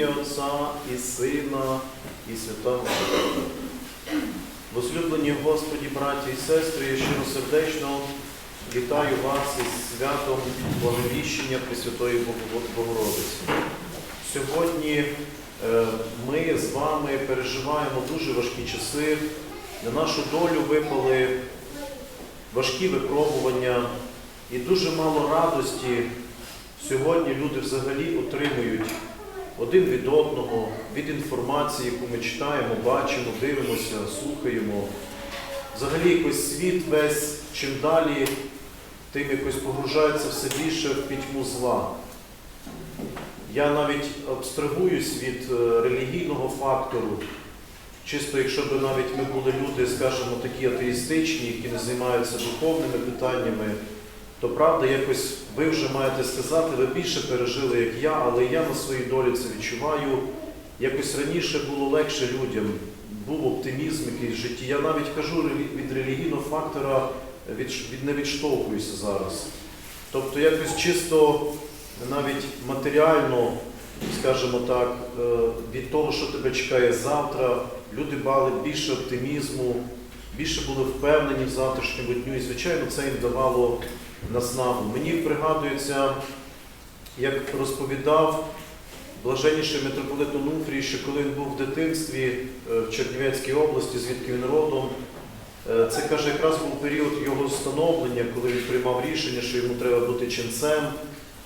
ім'я Отця і Сина, і Святого Духа. Возлюблені Господі, браті і сестри, я щиросердечно вітаю вас із святом Благовіщення Пресвятої Бого- Богородиці. Сьогодні е, ми з вами переживаємо дуже важкі часи. На нашу долю випали важкі випробування і дуже мало радості. Сьогодні люди взагалі отримують один від одного, від інформації, яку ми читаємо, бачимо, дивимося, слухаємо. Взагалі якось світ весь чим далі, тим якось погружається все більше в пітьму зла. Я навіть абстрагуюсь від е, релігійного фактору. Чисто, якщо б навіть ми були люди, скажімо, такі атеїстичні, які не займаються духовними питаннями, то правда, якось ви вже маєте сказати, ви більше пережили, як я, але я на своїй долі це відчуваю. Якось раніше було легше людям, був оптимізм якийсь в житті. Я навіть кажу від релігійного фактора від, від, не відштовхуюся зараз. Тобто якось чисто навіть матеріально, скажімо так, е, від того, що тебе чекає завтра, люди мали більше оптимізму, більше були впевнені в завтрашньому дню, і, звичайно, це їм давало наснагу. Мені пригадується, як розповідав блаженніший митрополит Онуфрій, що коли він був в дитинстві е, в Чернівецькій області, звідки він родом, е, це каже, якраз був період його становлення, коли він приймав рішення, що йому треба бути ченцем.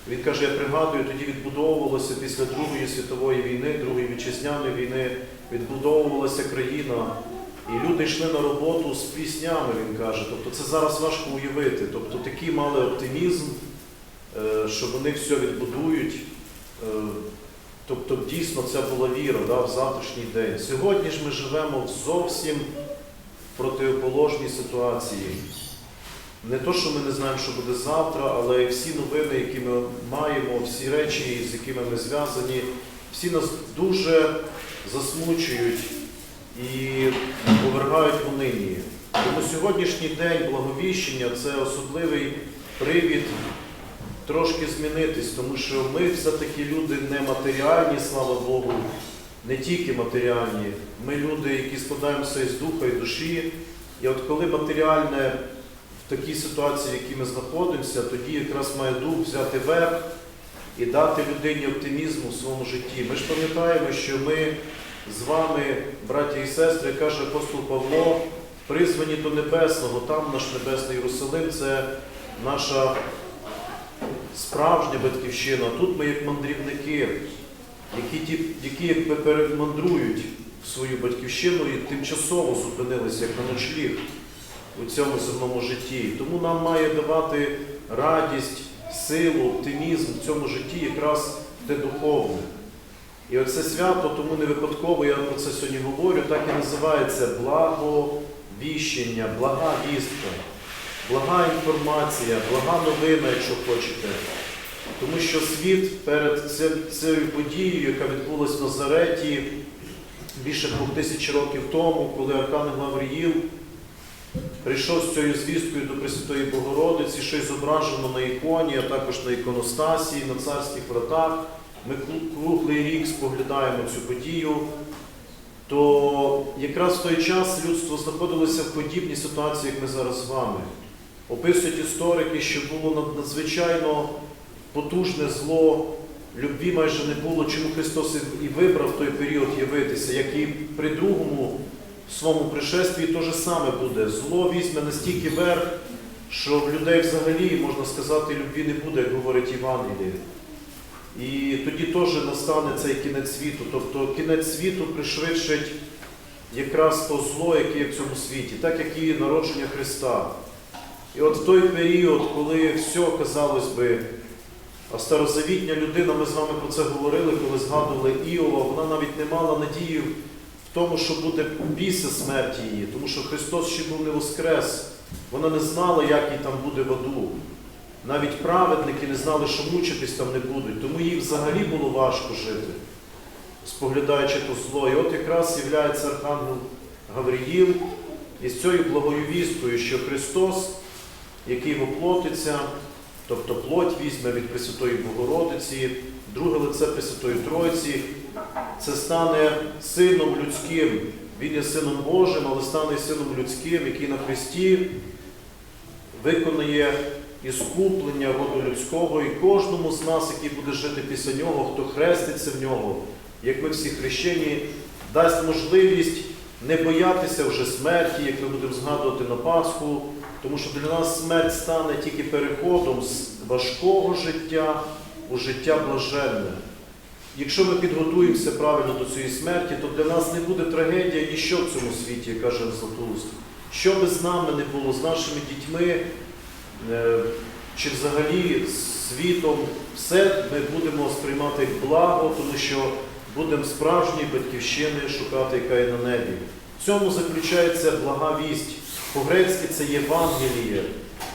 Він каже, я пригадую, тоді відбудовувалося після Другої світової війни, Другої вітчизняної війни, відбудовувалася країна. І люди йшли на роботу з піснями, він каже. Тобто це зараз важко уявити. Тобто такі мали оптимізм, е, що вони все відбудують. Е, Тобто дійсно це була віра да, в завтрашній день. Сьогодні ж ми живемо в зовсім противоположній ситуації. Не то, що ми не знаємо, що буде завтра, але всі новини, які ми маємо, всі речі, з якими ми зв'язані, всі нас дуже засмучують і повергають в унинії. Тому сьогоднішній день благовіщення це особливий привід трошки змінитись, тому що ми все-таки люди не матеріальні, слава Богу, не тільки матеріальні. Ми люди, які складаємося із духа і душі. І от коли матеріальне в такій ситуації, в якій ми знаходимося, тоді якраз має дух взяти верх і дати людині оптимізму в своєму житті. Ми ж пам'ятаємо, що ми з вами, браті і сестри, каже апостол Павло, призвані до небесного, там наш небесний Єрусалим це наша справжня батьківщина. Тут ми як мандрівники, які, ті, які перемандрують в свою батьківщину і тимчасово зупинилися як на ночліг у цьому земному житті. Тому нам має давати радість, силу, оптимізм в цьому житті якраз те духовне. І оце свято, тому не випадково я про це сьогодні говорю, так і називається благовіщення, блага вістка, блага інформація, блага новина, якщо хочете. Тому що світ перед цією подією, яка відбулася в Назареті більше двох тисяч років тому, коли Архангел Гавриїл прийшов з цією звісткою до Пресвятої Богородиці, що й зображено на іконі, а також на іконостасі, на царських вратах. Ми круглий рік споглядаємо цю подію, то якраз в той час людство знаходилося в подібній ситуації, як ми зараз з вами. Описують історики, що було надзвичайно потужне зло, любві майже не було, чому Христос і- вибрав той період явитися, як і при другому своєму пришестві те же саме буде. Зло візьме настільки верх, що в людей взагалі, можна сказати, любві не буде, як говорить Євангеліє. І тоді теж настане цей кінець світу. Тобто кінець світу пришвидшить якраз то зло, яке є в цьому світі, так як і народження Христа. І от в той період, коли все, казалось би, а старозавітня людина, ми з вами про це говорили, коли згадували Іова, вона навіть не мала надії в тому, що буде після смерті її, тому що Христос ще був не воскрес. Вона не знала, як їй там буде в аду. Навіть праведники не знали, що мучитись там не будуть, тому їй взагалі було важко жити, споглядаючи то зло. І от якраз з'являється Архангел Гавриїл із цією благою вісткою, що Христос, який воплотиться, тобто плоть візьме від Пресвятої Богородиці, друге лице Пресвятої Тройці, це стане сином людським. Він є сином Божим, але стане сином людським, який на Христі виконає іскуплення роду людського, і кожному з нас, який буде жити після нього, хто хреститься в нього, як ми всі хрещені, дасть можливість не боятися вже смерті, як ми будемо згадувати на Пасху, тому що для нас смерть стане тільки переходом з важкого життя у життя блаженне. Якщо ми підготуємося правильно до цієї смерті, то для нас не буде трагедія ніщо в цьому світі, як каже Златоуст. Що би з нами не було, з нашими дітьми, чи взагалі світом, все ми будемо сприймати благо, тому що будемо справжньої батьківщини шукати, яка є на небі. В цьому заключається блага вість. По-грецьки це Євангеліє,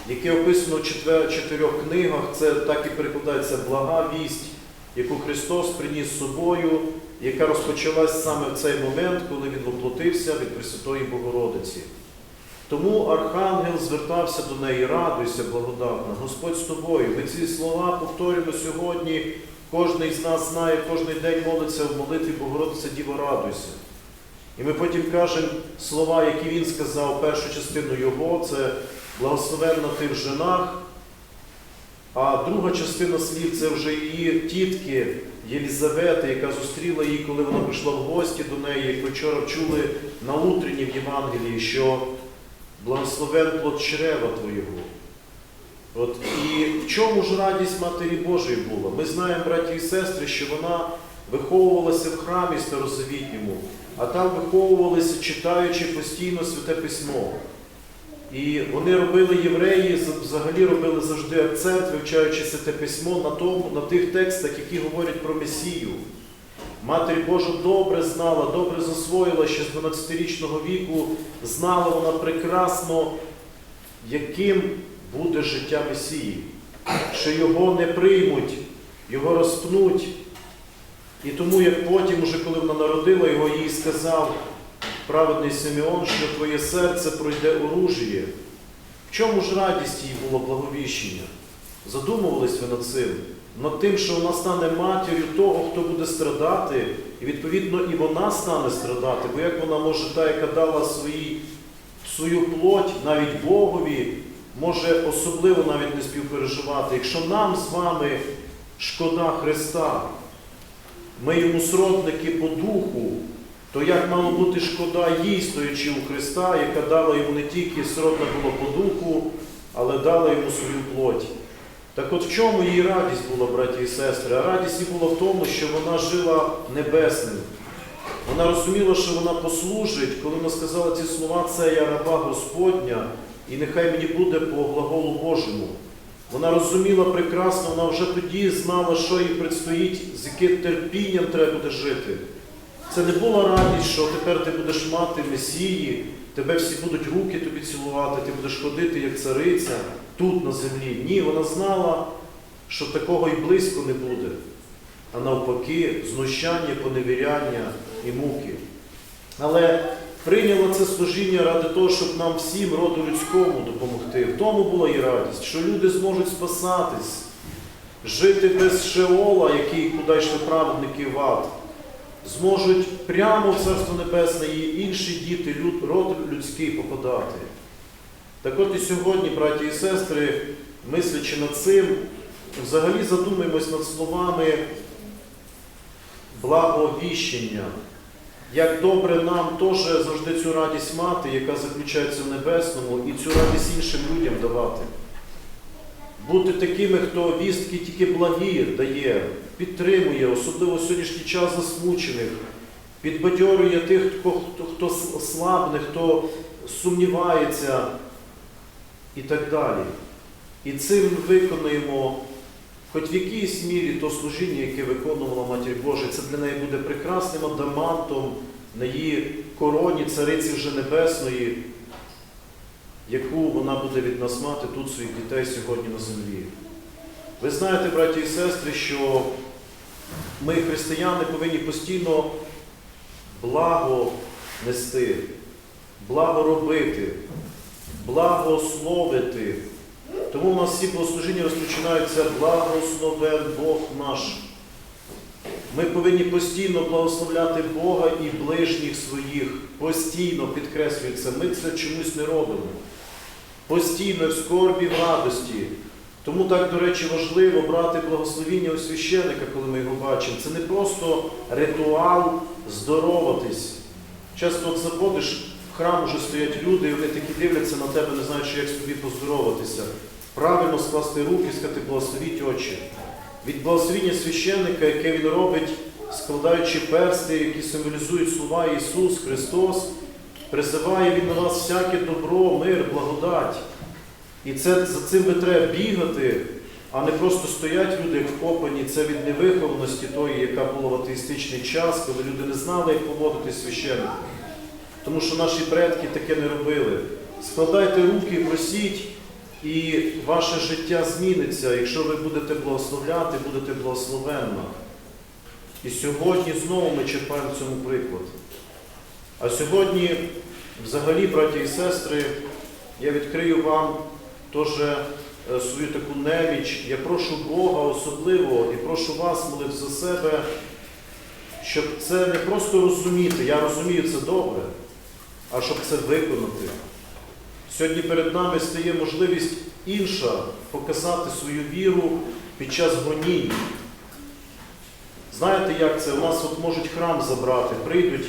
яке описано в чотирьох книгах. Це так і перекладається блага вість, яку Христос приніс з собою, яка розпочалась саме в цей момент, коли Він воплотився від Пресвятої Богородиці. Тому Архангел звертався до неї, радуйся, благодатна, Господь з тобою. Ми ці слова повторюємо сьогодні. Кожен з нас знає, кожен день молиться в молитві Богородиця Діво, радуйся. І ми потім кажемо слова, які він сказав, першу частину його, це благословенна ти в женах, а друга частина слів це вже її тітки Єлізавети, яка зустріла її, коли вона прийшла в гості до неї, як ми вчора чули на утренні в Євангелії, що благословен плод чрева Твоєго. От, і в чому ж радість Матері Божої була? Ми знаємо, браті і сестри, що вона виховувалася в храмі старозавітньому, а там виховувалися, читаючи постійно Святе Письмо. І вони робили євреї, взагалі робили завжди акцент, вивчаючи Святе Письмо на, тому, на тих текстах, які говорять про Месію. Матері Божа добре знала, добре засвоїла ще з 12-річного віку, знала вона прекрасно, яким буде життя Месії, що його не приймуть, його розпнуть. І тому, як потім, уже коли вона народила його, їй сказав праведний Симеон, що твоє серце пройде оружіє. В чому ж радість їй було благовіщення? Задумувались ви над цим, над тим, що вона стане матір'ю того, хто буде страдати, і відповідно і вона стане страдати, бо як вона може та, яка дала свої, свою плоть навіть Богові, може особливо навіть не співпереживати. Якщо нам з вами шкода Христа, ми йому сродники по духу, то як мало бути шкода їй, стоячи у Христа, яка дала йому не тільки сродна було по духу, але дала йому свою плоть. Так от в чому її радість була, браті і сестри? А радість їй була в тому, що вона жила небесним. Вона розуміла, що вона послужить, коли вона сказала ці слова, це я раба Господня, і нехай мені буде по глаголу Божому. Вона розуміла прекрасно, вона вже тоді знала, що їй предстоїть, з яким терпінням треба буде жити. Це не була радість, що тепер ти будеш мати Месії, тебе всі будуть руки тобі цілувати, ти будеш ходити як цариця тут на землі. Ні, вона знала, що такого і близько не буде, а навпаки, знущання, поневіряння і муки. Але прийняла це служіння ради того, щоб нам всім роду людському допомогти. В тому була і радість, що люди зможуть спасатись, жити без Шеола, який куди йшли праведники в ад зможуть прямо в Царство Небесне і інші діти, люд, род людський попадати. Так от і сьогодні, браті і сестри, мислячи над цим, взагалі задумаємось над словами благовіщення. Як добре нам теж завжди цю радість мати, яка заключається в небесному, і цю радість іншим людям давати. Бути такими, хто вістки тільки благі дає, підтримує, особливо в сьогоднішній час засмучених, підбадьорює тих, хто, хто, слабне, хто сумнівається і так далі. І цим виконуємо хоч в якійсь мірі то служіння, яке виконувала Матір Божа, це для неї буде прекрасним адамантом на її короні цариці вже небесної, яку вона буде від нас мати тут своїх дітей сьогодні на землі. Ви знаєте, браті і сестри, що ми, християни, повинні постійно благо нести, благо робити, благословити, Тому у нас всі богослужіння розпочинаються благословен Бог наш. Ми повинні постійно благословляти Бога і ближніх своїх. Постійно підкреслюється, ми це чомусь не робимо. Постійно в скорбі, в радості. Тому так, до речі, важливо брати благословіння у священника, коли ми його бачимо. Це не просто ритуал здороватись. Часто от заходиш, храм уже стоять люди, і вони такі дивляться на тебе, не знаючи, як собі поздороватися. Правильно скласти руки, сказати, благословіть очі. Від благословіння священника, яке він робить, складаючи персти, які символізують слова Ісус Христос, призиває Він на вас всяке добро, мир, благодать. І це, за цим би треба бігати, а не просто стоять люди, як вкопані. Це від невихованості тої, яка була в атеїстичний час, коли люди не знали, як поводитись священником. Тому що наші предки таке не робили. Складайте руки, просіть, і ваше життя зміниться, якщо ви будете благословляти, будете благословенно. І сьогодні знову ми черпаємо цьому приклад. А сьогодні, взагалі, браті і сестри, я відкрию вам теж е, свою таку неміч. Я прошу Бога особливо і прошу вас молити за себе, щоб це не просто розуміти, я розумію це добре, а щоб це виконати. Сьогодні перед нами стає можливість інша показати свою віру під час гонінь. Знаєте, як це? У нас от можуть храм забрати, прийдуть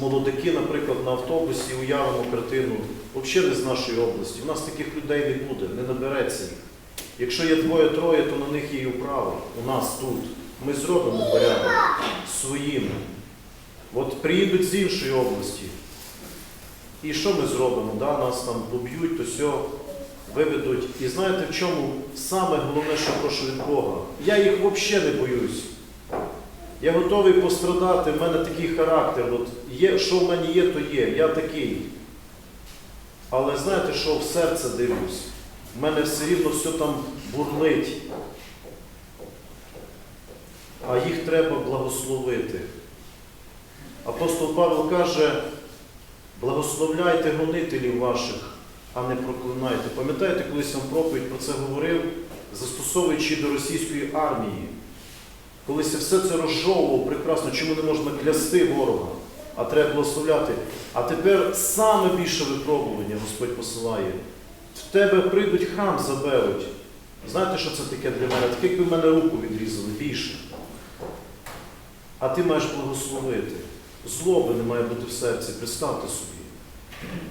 молодики, наприклад, на автобусі, уявимо картину, взагалі не з нашої області. У нас таких людей не буде, не набереться їх. Якщо є двоє-троє, то на них є і управа. У нас тут. Ми зробимо порядок своїм. От приїдуть з іншої області. І що ми зробимо? Да? Нас там поб'ють, то все, виведуть. І знаєте, в чому саме головне, що прошу від Бога? Я їх взагалі не боюсь. Я готовий пострадати, в мене такий характер. От є, що в мене є, то є. Я такий. Але знаєте, що в серце дивлюсь? В мене все рівно все там бурлить. А їх треба благословити. Апостол Павло каже, благословляйте гонителів ваших, а не проклинайте. Пам'ятаєте, колись вам проповідь про це говорив, застосовуючи до російської армії. Колись я все це розжовував прекрасно, чому не можна клясти ворога, а треба благословляти. А тепер саме більше випробування Господь посилає. В тебе прийдуть храм заберуть. Знаєте, що це таке для мене? Таке, якби в мене руку відрізали більше. А ти маєш благословити. Злоби не має бути в серці, представте собі.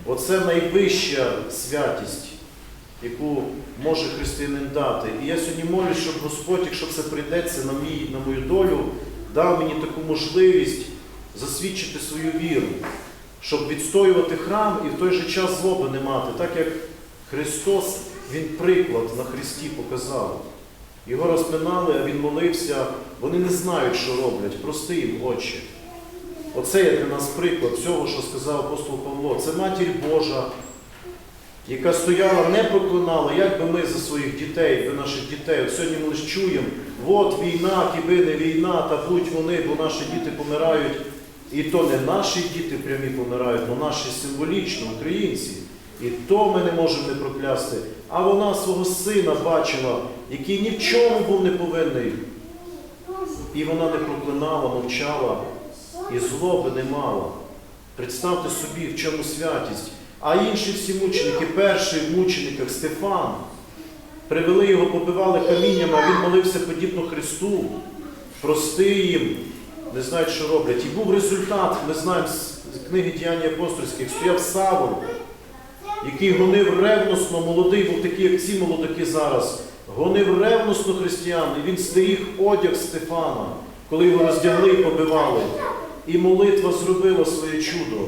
Оце найвища святість, яку може християнин дати. І я сьогодні молюсь, щоб Господь, якщо це прийдеться на, мій, на мою долю, дав мені таку можливість засвідчити свою віру, щоб відстоювати храм і в той же час злоби не мати, так як Христос, Він приклад на Христі показав. Його розпинали, а Він молився, вони не знають, що роблять, прости їм очі. Оце є для нас приклад всього, що сказав апостол Павло. Це матір Божа, яка стояла, не проклинала, як би ми за своїх дітей, за наших дітей. От сьогодні ми лише чуємо, от війна, кіби не війна, та будь вони, бо наші діти помирають. І то не наші діти прямі помирають, але наші символічно, українці. І то ми не можемо не проклясти. А вона свого сина бачила, який ні в чому був не повинний. І вона не проклинала, мовчала, і злоби не мала. Представте собі, в чому святість. А інші всі мученики, перший в мучениках Стефан, привели його, побивали каміннями, а він молився подібно Христу. Прости їм, не знають, що роблять. І був результат, ми знаємо з книги діяння апостольських, стояв Савол, який гонив ревносно, молодий, був такий, як ці молодики зараз, гонив ревносно християн, і він стеріг одяг Стефана, коли його роздягли і побивали. І молитва зробила своє чудо.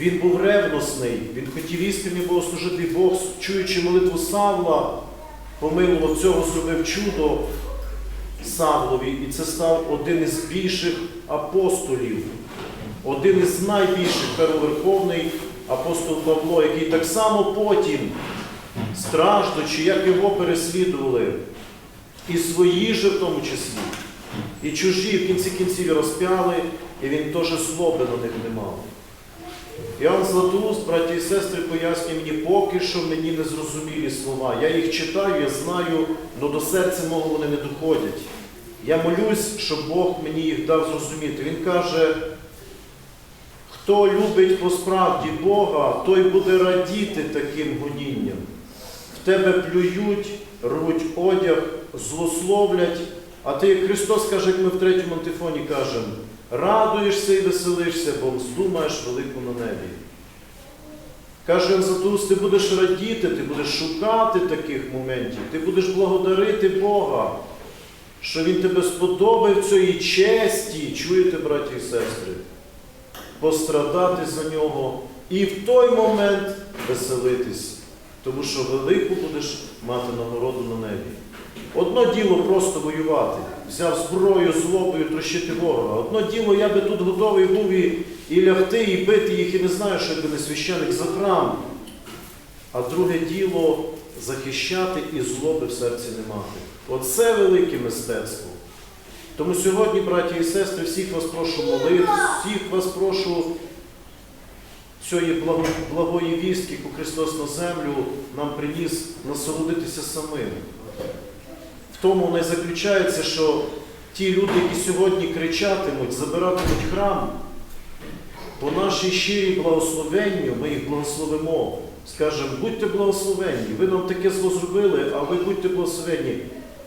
Він був ревностний, він хотів істинні богослужити Бог, чуючи молитву Савла, помилував цього, зробив чудо Савлові, і це став один із більших апостолів, один із найбільших первоверховний апостол Павло, який так само потім, страждучи, як його переслідували, і свої же в тому числі, і чужі в кінці кінців розп'яли, і він теж злоби на них не мав. Іоанн Златоуст, браті і сестри, пояснює мені, поки що мені не зрозумілі слова. Я їх читаю, я знаю, але до серця мого вони не доходять. Я молюсь, щоб Бог мені їх дав зрозуміти. Він каже, хто любить по справді Бога, той буде радіти таким гонінням. В тебе плюють, рвуть одяг, злословлять, а ти, як Христос каже, як ми в третьому антифоні кажемо, радуєшся і веселишся, бо здумаєш велику на небі. Каже Златоуст, ти будеш радіти, ти будеш шукати таких моментів, ти будеш благодарити Бога, що Він тебе сподобав цієї честі, чуєте, браті і сестри, пострадати за нього і в той момент веселитись, тому що велику будеш мати нагороду на небі. Одно діло просто воювати, взяв зброю, злобою, трощити ворога. Одно діло, я би тут готовий був і, і лягти, і бити їх, і не знаю, що якби не священик за храм. А друге діло захищати і злоби в серці не мати. Оце велике мистецтво. Тому сьогодні, браті і сестри, всіх вас прошу молитись, всіх вас прошу цієї благо- благої вістки, яку Христос на землю нам приніс, насолодитися самим. Тому не заключається, що ті люди, які сьогодні кричатимуть, забиратимуть храм, по нашій щирій благословенню ми їх благословимо. Скажемо, будьте благословенні, ви нам таке зло зробили, а ви будьте благословенні.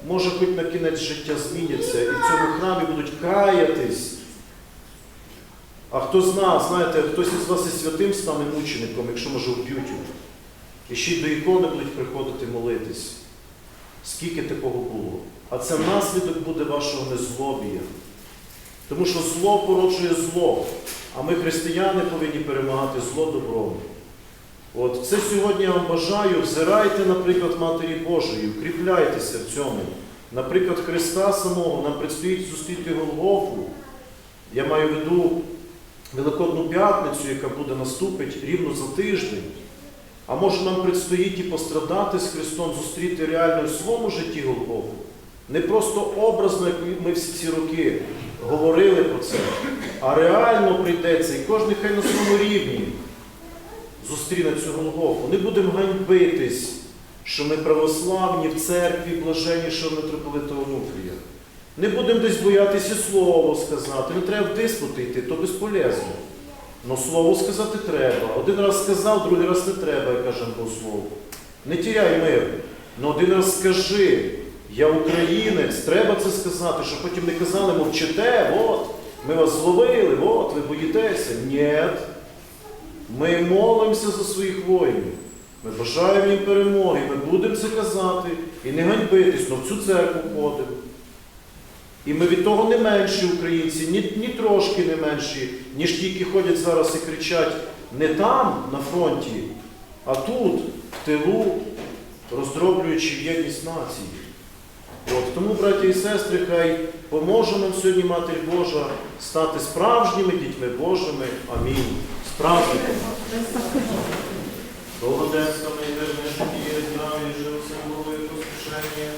Може, хоч на кінець життя зміняться і в цьому храмі будуть каятись. А хто зна, знаєте, хтось із вас і святим стане мучеником, якщо може вб'ють його. І ще й до ікони будуть приходити молитись. Скільки такого було? А це наслідок буде вашого незлобія. Тому що зло породжує зло, а ми, християни, повинні перемагати зло добром. От це сьогодні я вам бажаю. Взирайте, наприклад, Матері Божої, укріпляйтеся в цьому. Наприклад, Христа самого нам предстоїть зустріти Голгофу. Я маю в виду Великодну п'ятницю, яка буде наступить рівно за тиждень. А може нам предстоїть і пострадати з Христом, зустріти реально в своєму житті Голгофу. Не просто образно, як ми всі ці роки говорили про це, а реально прийдеться, і кожен хай на своєму рівні зустріне цю Голгофу. Не будемо ганьбитись, що ми православні в церкві блаженнішого митрополита Онуфрія. Не будемо десь боятися слово сказати. Не треба в диспути йти, то безполезно. Но слово сказати треба. Один раз сказав, другий раз не треба, як каже Богослов. Не тіряй мир. Но один раз скажи, я українець, треба це сказати, щоб потім не казали, мовчите, от, ми вас зловили, от, ви боїтеся. Ні. Ми молимося за своїх воїнів. Ми бажаємо їм перемоги, ми будемо це казати і не ганьбитись, але в цю церкву ходимо. І ми від того не менші українці, ні, ні трошки не менші, ніж ті, які ходять зараз і кричать не там, на фронті, а тут, в тилу, роздроблюючи єдність нації. От, тому, браті і сестри, хай поможе нам сьогодні Матір Божа стати справжніми дітьми Божими. Амінь. Справжніми. Благоденська найвижніше діє, здраві, живо, символує поспішення,